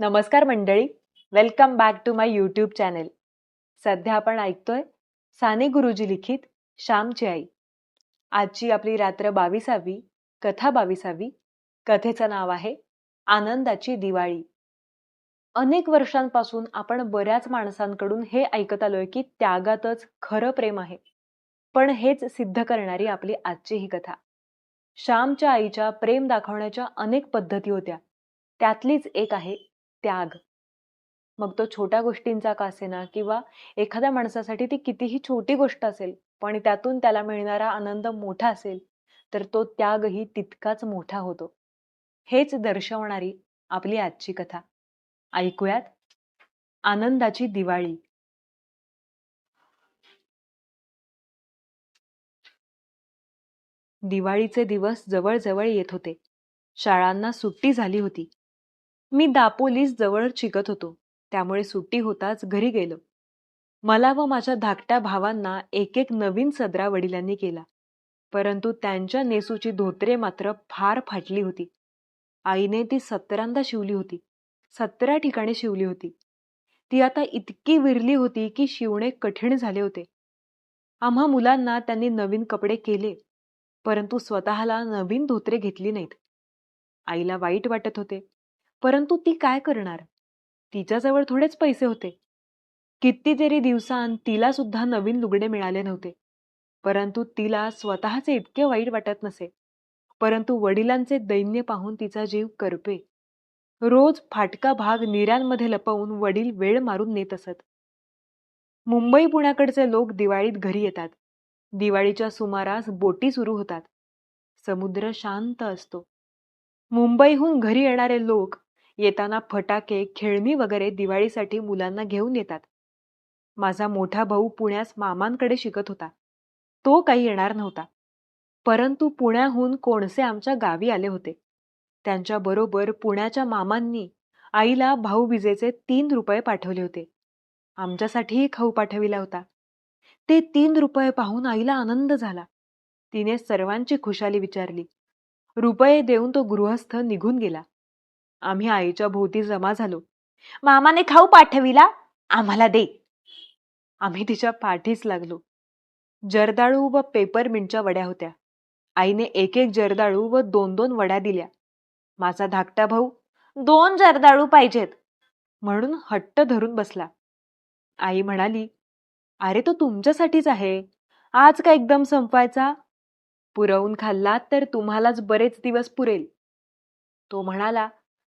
नमस्कार मंडळी. Welcome back to my YouTube channel सध्या आपण ऐकतोय साने गुरुजी लिखित श्यामची आई. आजची आपली रात्र बावीसावी कथा बावीसावी. कथेचं नाव आहे आनंदाची दिवाळी. अनेक वर्षांपासून आपण बऱ्याच माणसांकडून हे ऐकत आलोय की त्यागातच खरं प्रेम आहे. पण हेच सिद्ध करणारी आपली आजची ही कथा. श्यामच्या आईच्या प्रेम दाखवण्याच्या अनेक पद्धती होत्या. त्यातलीच एक आहे त्याग. मग तो छोट्या गोष्टींचा का असेना? किंवा एखाद्या माणसासाठी ती कितीही छोटी गोष्ट असेल पण त्यातून त्याला मिळणारा आनंद मोठा असेल तर तो त्यागही तितकाच मोठा होतो. हेच दर्शवणारी आपली आजची कथा. ऐकूयात आनंदाची दिवाळी. दिवाळीचे दिवस जवळजवळ येत होते. शाळांना सुट्टी झाली होती. मी दापोलीस जवळ शिकत होतो. त्यामुळे सुट्टी होताच घरी गेलो. मला व माझ्या धाकट्या भावांना एक एक नवीन सदरा वडिलांनी केला. परंतु त्यांच्या नेसूची धोत्रे मात्र फार फाटली होती. आईने ती सत्तरांदा शिवली होती. सतरा ठिकाणी शिवली होती. ती आता इतकी विरली होती की शिवणे कठीण झाले होते. आम्हा मुलांना त्यांनी नवीन कपडे केले परंतु स्वतःला नवीन धोत्रे घेतली नाहीत. आईला वाईट वाटत होते. परंतु ती काय करणार? तिच्याजवळ थोडेच पैसे होते. कितीतरी दिवसांत तिला सुद्धा नवीन लुगडे मिळाले नव्हते. परंतु तिला स्वतःचे इतके वाईट वाटत नसे. परंतु वडिलांचे दैन्य पाहून तिचा जीव करपे. रोज फाटका भाग निऱ्यांमध्ये लपवून वडील वेळ मारून नेत असत. मुंबई पुण्याकडचे लोक दिवाळीत घरी येतात. दिवाळीच्या सुमारास बोटी सुरू होतात. समुद्र शांत असतो. मुंबईहून घरी येणारे लोक येताना फटाके खेळणी वगैरे दिवाळीसाठी मुलांना घेऊन येतात. माझा मोठा भाऊ पुण्यास मामांकडे शिकत होता. तो काही येणार नव्हता. परंतु पुण्याहून कोणसे आमच्या गावी आले होते. त्यांच्याबरोबर पुण्याच्या मामांनी आईला भाऊबीजेचे तीन रुपये पाठवले होते. आमच्यासाठीही खाऊ पाठविला होता. ते तीन रुपये पाहून आईला आनंद झाला. तिने सर्वांची खुशाली विचारली. रुपये देऊन तो गृहस्थ निघून गेला. आम्ही आईच्या भोवती जमा झालो. मामाने खाऊ पाठविला आम्हाला दे. आम्ही तिच्या पाठीस लागलो. जर्दाळू व पेपर मिंटच्या वड्या होत्या. आईने एक एक जर्दाळू व दोन दोन वड्या दिल्या. माझा धाकटा भाऊ दोन जर्दाळू पाहिजेत. म्हणून हट्ट धरून बसला. आई म्हणाली अरे तो तुमच्यासाठीच आहे. आज का एकदम संपवायचा? पुरवून खाल्लात तर तुम्हालाच बरेच दिवस पुरेल. तो म्हणाला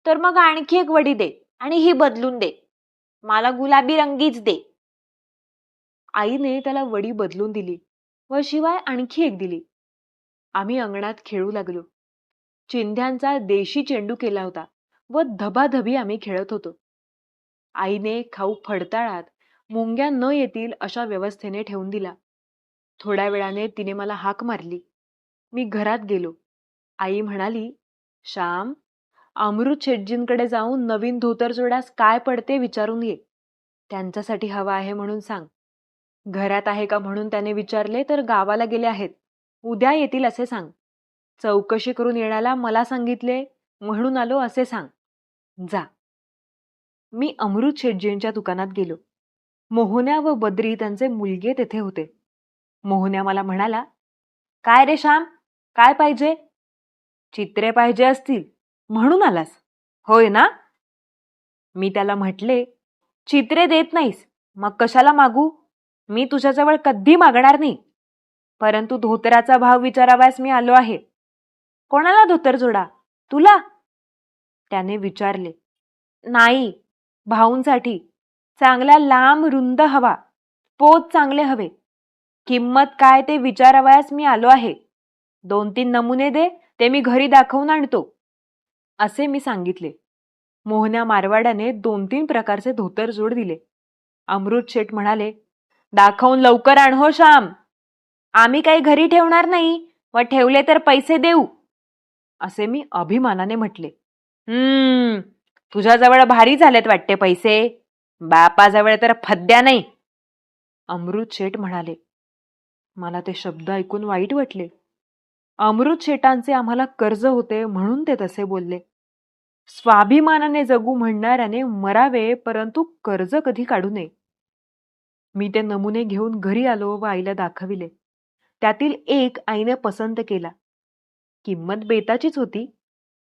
तर मग आणखी एक वडी दे आणि ही बदलून दे. मला गुलाबी रंगीच दे. आईने त्याला वडी बदलून दिली व शिवाय आणखी एक दिली. आम्ही अंगणात खेळू लागलो. चिंध्यांचा देशी चेंडू केला होता व धबाधबी आम्ही खेळत होतो. आईने खाऊ फडताळात मुंग्या न येतील अशा व्यवस्थेने ठेवून दिला. थोड्या वेळाने तिने मला हाक मारली. मी घरात गेलो. आई म्हणाली श्याम अमृत शेटजींकडे जाऊन नवीन धोतर जोड्यास काय पडते विचारून ये. त्यांच्यासाठी हवा आहे म्हणून सांग. घरात आहे का म्हणून त्याने विचारले तर गावाला गेले आहेत. उद्या येतील असे सांग. चौकशी करून येण्याला मला सांगितले म्हणून आलो असे सांग. जा. मी अमृत शेटजींच्या दुकानात गेलो. मोहन्या व बद्री त्यांचे मुलगे तेथे होते. मोहन्या मला म्हणाला काय रे श्याम? काय पाहिजे? चित्रे पाहिजे असतील. म्हणून आलास. होय ना? मी त्याला म्हटले चित्रे देत नाहीस. मग कशाला मागू? मी तुझ्याजवळ कधी मागणार नाही. परंतु धोतराचा भाव विचारावयास मी आलो आहे. कोणाला धोतर जोडा? तुला? त्याने विचारले. नाही भाऊंसाठी. चांगला लांब रुंद हवा. पोत चांगले हवे. किंमत काय ते विचारावयास मी आलो आहे. दोन तीन नमुने दे ते मी घरी दाखवून आणतो. असे मी सांगितले. मोहन्या मारवाड्याने दोन तीन प्रकारचे धोतर जोड दिले. अमृत शेठ म्हणाले दाखवून लवकर आण हो श्याम. आम्ही काही घरी ठेवणार नाही व ठेवले तर पैसे देऊ. असे मी अभिमानाने म्हटले. हम्म तुझ्याजवळ भारी झालेत वाटते पैसे. बापाजवळ तर फद्या नाही. अमृत शेठ म्हणाले. मला ते शब्द ऐकून वाईट वाटले. अमृत शेटांचे आम्हाला कर्ज होते म्हणून ते तसे बोलले. स्वाभिमानाने जगू म्हणणाऱ्याने मरावे परंतु कर्ज कधी काढू नये? मी ते नमुने घेऊन घरी आलो व आईला दाखविले. त्यातील एक आईने पसंत केला. किंमत बेताचीच होती.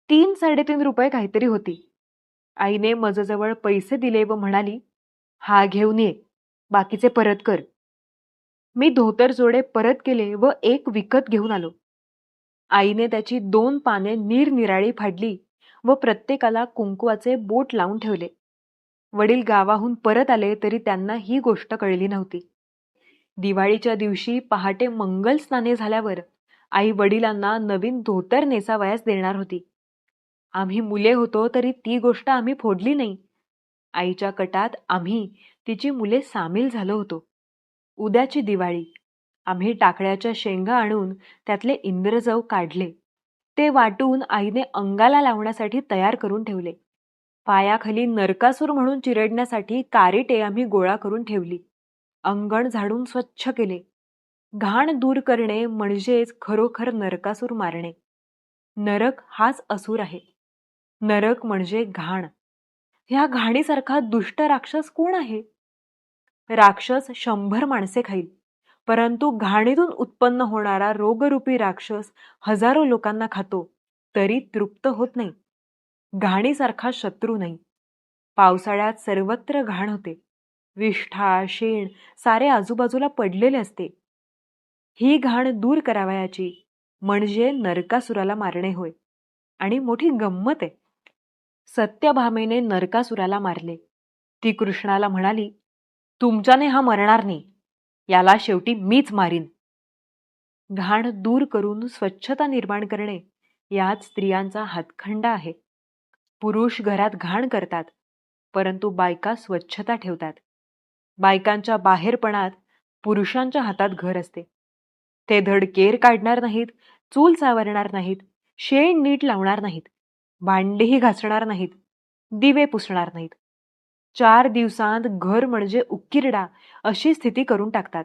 तीन साडेतीन रुपये काहीतरी होती. आईने मजजवळ पैसे दिले व म्हणाली हा घेऊन ये. बाकीचे परत कर. मी धोतर जोडे परत केले व एक विकत घेऊन आलो. आईने त्याची दोन पाने निरनिराळी फाडली. व प्रत्येकाला कुंकवाचे बोट लावून ठेवले. वडील गावाहून परत आले तरी त्यांना ही गोष्ट कळली नव्हती. दिवाळीच्या दिवशी पहाटे मंगल स्नाने झाल्यावर आई वडिलांना नवीन धोतर नेसावयास देणार होती. आम्ही मुले होतो तरी ती गोष्ट आम्ही फोडली नाही. आईच्या कटात आम्ही तिची मुले सामील झालो होतो. उद्याची दिवाळी. आम्ही टाकळ्याच्या शेंगा आणून त्यातले इंद्रजव काढले. ते वाटून आईने अंगाला लावण्यासाठी तयार करून ठेवले. पायाखाली नरकासूर म्हणून चिरडण्यासाठी कारिटे आम्ही गोळा करून ठेवली. अंगण झाडून स्वच्छ केले. घाण दूर करणे म्हणजेच खरोखर नरकासूर मारणे. नरक हाच असूर आहे. नरक म्हणजे घाण. ह्या घाणीसारखा दुष्ट राक्षस कोण आहे? राक्षस शंभर माणसे खाईल. परंतु घाणीतून उत्पन्न होणारा रोगरूपी राक्षस हजारो लोकांना खातो तरी तृप्त होत नाही. घाणीसारखा शत्रू नाही. पावसाळ्यात सर्वत्र घाण होते. विष्ठा शेण सारे आजूबाजूला पडलेले असते. ही घाण दूर करावयाची म्हणजे नरकासुराला मारणे होय. आणि मोठी गंमत आहे. सत्यभामेने नरकासुराला मारले. ती कृष्णाला म्हणाली तुमच्याने हा मरणार नाही. याला शेवटी मीच मारीन. घाण दूर करून स्वच्छता निर्माण करणे यात स्त्रियांचा हातखंडा आहे. पुरुष घरात घाण करतात परंतु बायका स्वच्छता ठेवतात. बायकांच्या बाहेरपणात पुरुषांच्या हातात घर असते. ते धड केर काढणार नाहीत चूल सावरणार नाहीत शेण नीट लावणार नाहीत भांडेही घासणार नाहीत दिवे पुसणार नाहीत. चार दिवसांत घर म्हणजे उकिरडा अशी स्थिती करून टाकतात.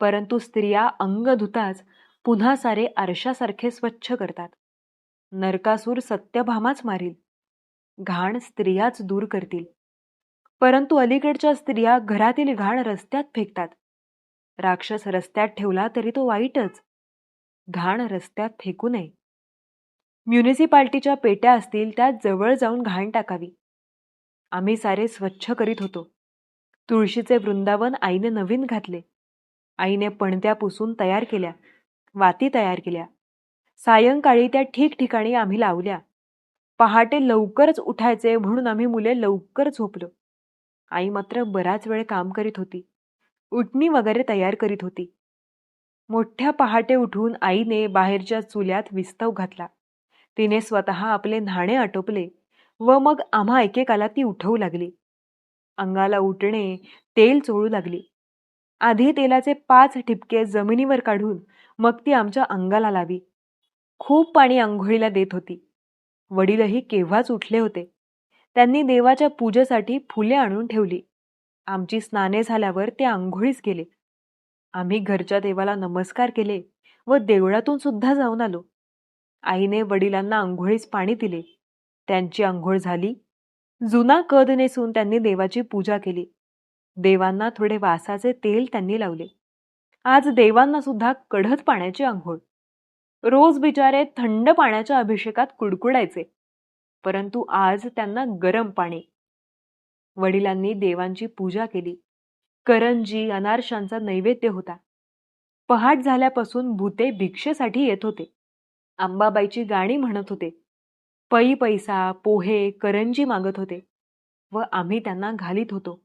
परंतु स्त्रिया अंग धुताच पुन्हा सारे आरशासारखे स्वच्छ करतात. नरकासूर सत्यभामाच मारील. घाण स्त्रियाच दूर करतील. परंतु अलीकडच्या स्त्रिया घरातील घाण रस्त्यात फेकतात. राक्षस रस्त्यात ठेवला तरी तो वाईटच. घाण रस्त्यात फेकू नये. म्युनिसिपाल्टीच्या पेट्या असतील त्यात जवळ जाऊन घाण टाकावी. आम्ही सारे स्वच्छ करीत होतो. तुळशीचे वृंदावन आईने नवीन घातले. आईने पणत्या पुसून तयार केल्या. वाती तयार केल्या. सायंकाळी त्या ठिकठिकाणी आम्ही लावल्या. पहाटे लवकरच उठायचे म्हणून आम्ही मुले लवकर झोपलो. आई मात्र बराच वेळ काम करीत होती. उठणी वगैरे तयार करीत होती. मोठ्या पहाटे उठून आईने बाहेरच्या चुल्यात विस्तव घातला. तिने स्वतः आपले न्हाणे आटोपले. व मग आम्हा एकेकाला ती उठवू लागली. अंगाला उठणे तेल चोळू लागली. आधी तेलाचे पाच ठिपके जमिनीवर काढून मग ती आमच्या अंगाला लावी. खूप पाणी आंघोळीला देत होती. वडीलही केव्हाच उठले होते. त्यांनी देवाच्या पूजेसाठी फुले आणून ठेवली. आमची स्नाने झाल्यावर ते आंघोळीस गेले. आम्ही घरच्या देवाला नमस्कार केले व देवळातून सुद्धा जाऊन आलो. आईने वडिलांना आंघोळीस पाणी दिले. त्यांची आंघोळ झाली. जुना कद नेसून त्यांनी देवाची पूजा केली. देवांना थोडे वासाचे तेल त्यांनी लावले. आज देवांना सुद्धा कढत पाण्याची आंघोळ. रोज बिचारे थंड पाण्याच्या अभिषेकात कुडकुडायचे. परंतु आज त्यांना गरम पाणी. वडिलांनी देवांची पूजा केली. करंजी अनारशांचा नैवेद्य होता. पहाट झाल्यापासून भूते भिक्षेसाठी येत होते. आंबाबाईची गाणी म्हणत होते. पै पैसा पोहे करंजी मागत होते व आम्ही त्यांना घालीत होतो.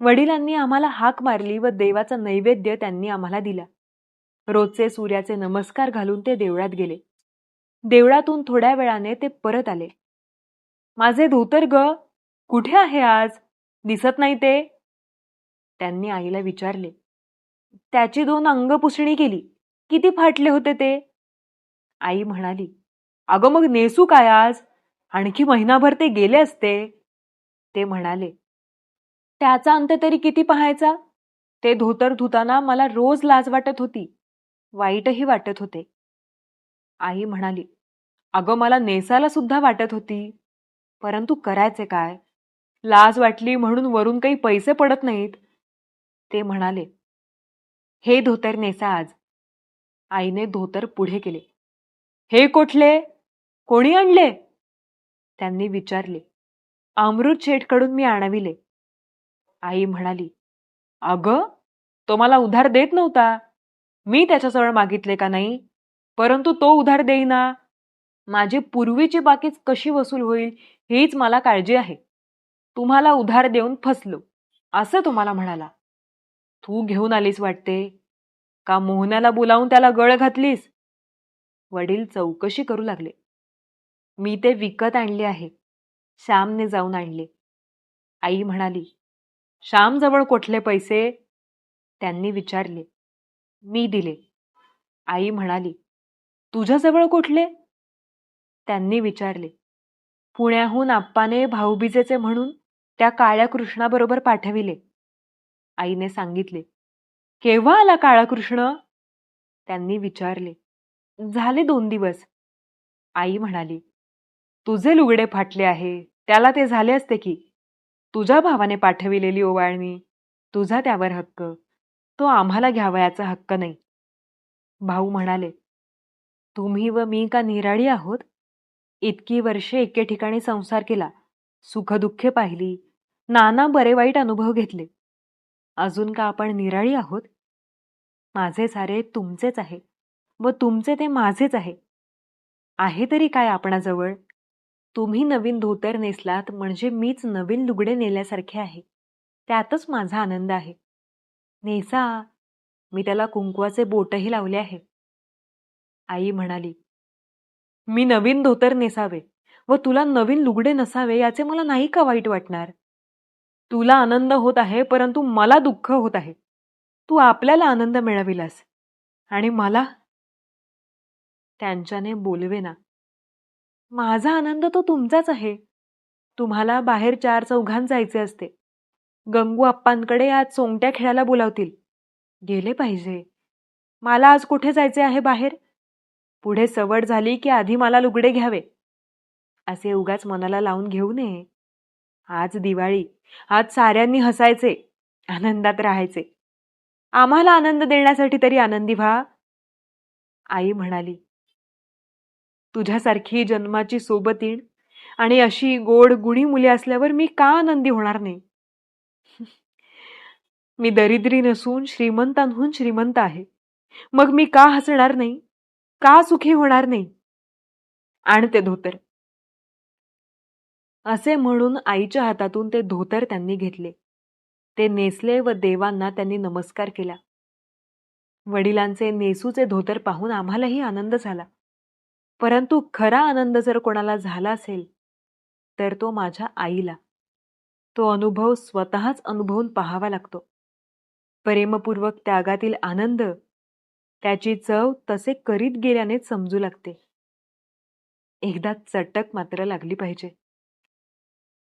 वडिलांनी आम्हाला हाक मारली व देवाचा नैवेद्य त्यांनी आम्हाला दिला. रोजचे सूर्याचे नमस्कार घालून ते देवळात गेले. देवळातून थोड्या वेळाने ते परत आले. माझे धोतर ग कुठे आहे आज? दिसत नाही ते. त्यांनी आईला विचारले. त्याची दोन अंगपुसणी केली. किती फाटले होते ते? आई म्हणाली. अगं मग नेसू काय आज? आणखी महिनाभर ते गेले असते. ते म्हणाले त्याचा अंत तरी किती पाहायचा? ते धोतर धुताना मला रोज लाज वाटत होती. वाईटही वाटत होते. आई म्हणाली अगं मला नेसायला सुद्धा वाटत होती. परंतु करायचे काय? लाज वाटली म्हणून वरून काही पैसे पडत नाहीत. ते म्हणाले हे धोतर नेसा आज. आईने धोतर पुढे केले हे कोठले? कोणी आणले? त्यांनी विचारले. अमृत शेठकडून मी आणविले. आई म्हणाली अगं तो मला उधार देत नव्हता. मी त्याच्याजवळ मागितले का नाही? परंतु तो उधार देईना. माझी पूर्वीची बाकीच कशी वसूल होईल हीच मला काळजी आहे. तुम्हाला उधार देऊन फसलो असं तुम्हाला म्हणाला. तू घेऊन आलीस वाटते? का मोहनाला बोलावून त्याला गळ घातलीस? वडील चौकशी करू लागले. मी ते विकत आणले आहे. श्यामने जाऊन आणले. आई म्हणाली श्यामजवळ कुठले पैसे? त्यांनी विचारले. मी दिले. आई म्हणाली तुझ्याजवळ कुठले? त्यांनी विचारले पुण्याहून आप्पाने भाऊबीजेचे म्हणून त्या काळ्या कृष्णाबरोबर पाठविले. आईने सांगितले केव्हा आला काळा कृष्ण? त्यांनी विचारले झाले दोन दिवस. आई म्हणाली तुझे लुगडे फाटले आहे. त्याला ते झाले असते की? तुझ्या भावाने पाठविलेली ओवाळणी. तुझा त्यावर हक्क. तो आम्हाला घ्यावयाचा हक्क नाही. भाऊ म्हणाले तुम्ही व मी का निराळी आहोत? इतकी वर्षे एके ठिकाणी संसार केला. सुखदुःखे पाहिली. नाना बरे वाईट अनुभव घेतले. अजून का आपण निराळी आहोत? माझे सारे तुमचेच आहे व तुमचे ते माझेच आहे. आहे तरी काय आपणाजवळ? तुम्ही नवीन धोतर नेसलात म्हणजे मीच नवीन लुगडे नेल्यासारखे आहे. त्यातच माझा आनंद आहे. नेसा मी त्याला कुंकवाचे बोटही लावले आहे. आई म्हणाली मी नवीन धोतर नेसावे व तुला नवीन लुगडे नसावे याचे मला नाही का वाईट वाटणार? तुला आनंद होत आहे परंतु मला दुःख होत आहे. तू आपल्याला आनंद मिळविलास आणि मला? त्यांच्याने बोलवे ना माझा आनंद तो तुमचाच आहे. तुम्हाला बाहेर चार चौघांत जायचे असते. गंगू आप्पांकडे आज सोंगट्या खेळायला बोलावतील. गेले पाहिजे. मला आज कुठे जायचे आहे बाहेर? पुढे सवड झाली की आधी मला लुगडे घ्यावे. असे उगाच मनाला लावून घेऊ नये. आज दिवाळी. आज साऱ्यांनी हसायचे. आनंदात राहायचे. आम्हाला आनंद देण्यासाठी तरी आनंदी व्हा. आई म्हणाली तुझ्यासारखी जन्माची सोबतीण आणि अशी गोड गुणी मुले असल्यावर मी का आनंदी होणार नाही? मी दरिद्री नसून श्रीमंतांहून श्रीमंत आहे. मग मी का हसणार नाही? का सुखी होणार नाही? आणते धोतर. असे म्हणून आईच्या हातातून ते धोतर त्यांनी घेतले. ते नेसले व देवांना त्यांनी नमस्कार केला. वडिलांचे नेसूचे धोतर पाहून आम्हालाही आनंद झाला. परंतु खरा आनंद जर कोणाला झाला असेल तर तो माझ्या आईला. तो अनुभव स्वतःच अनुभवून पाहावा लागतो. प्रेमपूर्वक त्यागातील आनंद त्याची चव तसे करीत गेल्यानेच समजू लागते. एकदा चटक मात्र लागली पाहिजे.